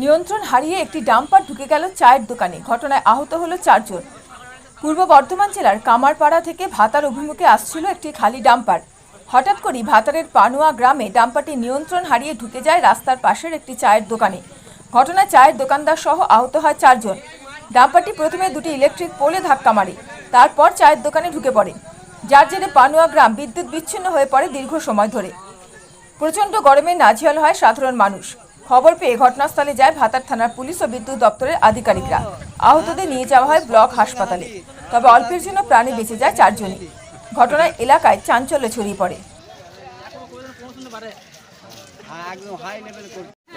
নিয়ন্ত্রণ হারিয়ে একটি ডাম্পার ঢুকে গেল চায়ের দোকানে। ঘটনায় আহত হলো চারজন। পূর্ব বর্ধমান জেলার কামারপাড়া থেকে ভাতার অভিমুখে আসছিল একটি খালি ডাম্পার। হঠাৎ করেই ভাতারের পানুয়া গ্রামে ডাম্পারটি নিয়ন্ত্রণ হারিয়ে ঢুকে যায় রাস্তার পাশের একটি চায়ের দোকানে। ঘটনায় চায়ের দোকানদার সহ আহত হয় চারজন। ডাম্পারটি প্রথমে দুটি ইলেকট্রিক পোলে ধাক্কা মারে, তারপর চায়ের দোকানে ঢুকে পড়ে। যার জেরে পানুয়া গ্রাম বিদ্যুৎ বিচ্ছিন্ন হয়ে পড়ে দীর্ঘ সময় ধরে। প্রচণ্ড গরমে নাজেহাল হয় সাধারণ মানুষ। খবর পেয়ে ঘটনাস্থলে যায় ভাতার থানার পুলিশ ও বিদ্যুৎ দপ্তরের আধিকারিকরা। আহতদের নিয়ে যাওয়া হয় ব্লক হাসপাতালে। তবে অল্পের জন্য প্রাণে বেঁচে যায় চারজনই। ঘটনায় এলাকায় চাঞ্চল্য ছড়িয়ে পড়ে।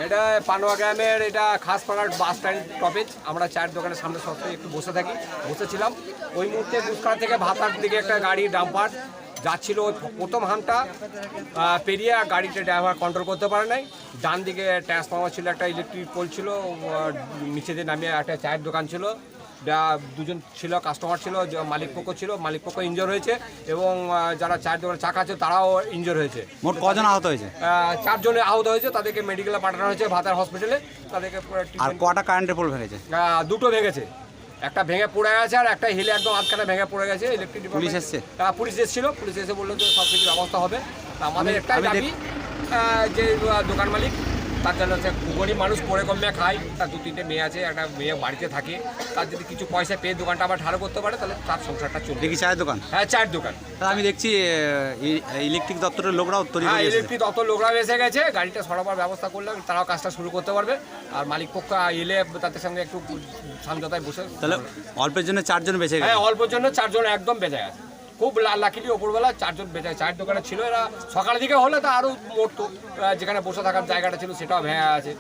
এটা পানোয়া গ্রামের এটা খাসপাড়ার বাস স্ট্যান্ড টপেজ আমরা চায়ের দোকানের সামনে সবসময় একটু বসে থাকি। বসেছিলাম। ওই মুহূর্তে বুসখানা থেকে ভাতার দিকে একটা গাড়ি, ডাম্পার যাচ্ছিল ওই প্রথম হামটা পেরিয়ে গাড়িতে ড্রাইভার কন্ট্রোল করতে পারে নাই। ডান দিকে ট্রান্সফর্মার ছিল একটা ইলেকট্রিক পোল ছিল নিচে দিয়ে নামিয়ে একটা চায়ের দোকান ছিল। দুজন ছিল কাস্টমার ছিল মালিক পক্ষ ছিল মালিক পক্ষ ইঞ্জোর হয়েছে এবং যারা চায়ের দোকানে চাকা আছে তারাও ইঞ্জোর হয়েছে। মোট কজন আহত হয়েছে? চারজনে আহত হয়েছে তাদেরকে মেডিকেলে পাঠানো হয়েছে ভাতার হসপিটালে তাদেরকে আর কটা কারেন্টের পোল ভেঙেছে? দুটো ভেঙেছে। একটা ভেঙে পড়ে গেছে আর একটা হিলে একদম আটখানা ভেঙে পড়ে গেছে ইলেকট্রিক পুলিশ এসছে? পুলিশ এসেছিল পুলিশ এসে বলল যে সব কিছু ব্যবস্থা হবে আমাদের আমি- একটাই দাবি যে দোকান মালিক তার জন্য হচ্ছে গরিব মানুষ পরে কমে খায়। তার দু তিনটে মেয়ে আছে একটা মেয়ে বাড়িতে থাকে। তার যদি কিছু পয়সা পেয়ে দোকানটা আবার ঠাড়ো করতে পারে তাহলে তার সংসারটা চলবে। দেখি চায়ের দোকান? হ্যাঁ চায়ের দোকান। আমি দেখছি ইলেকট্রিক দপ্তরের লোকরাও তৈরি হ্যাঁ ইলেকট্রিক দপ্তর লোকরা এসে গেছে গাড়িটা সরাবার ব্যবস্থা করলে তারাও কাজটা শুরু করতে পারবে। আর মালিক পক্ষ এলে তাদের সঙ্গে একটু সমঝোতায় বসে তাহলে অল্পের জন্য চারজন বেঁচে গেছে। হ্যাঁ অল্পের জন্য চারজন একদম বেঁচে গেছে। খুব লাকিলি ওপরবেলা চারজন বেঁচে। চায়ের দোকানে ছিল এরা সকালের দিকে হলে তা আরও মরতো যেখানে বসে থাকার জায়গাটা ছিল সেটাও ভেঙে আছে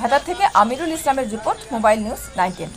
ভাতার থেকে আমিরুল ইসলামের রিপোর্ট, মোবাইল নিউজ নাইনটিন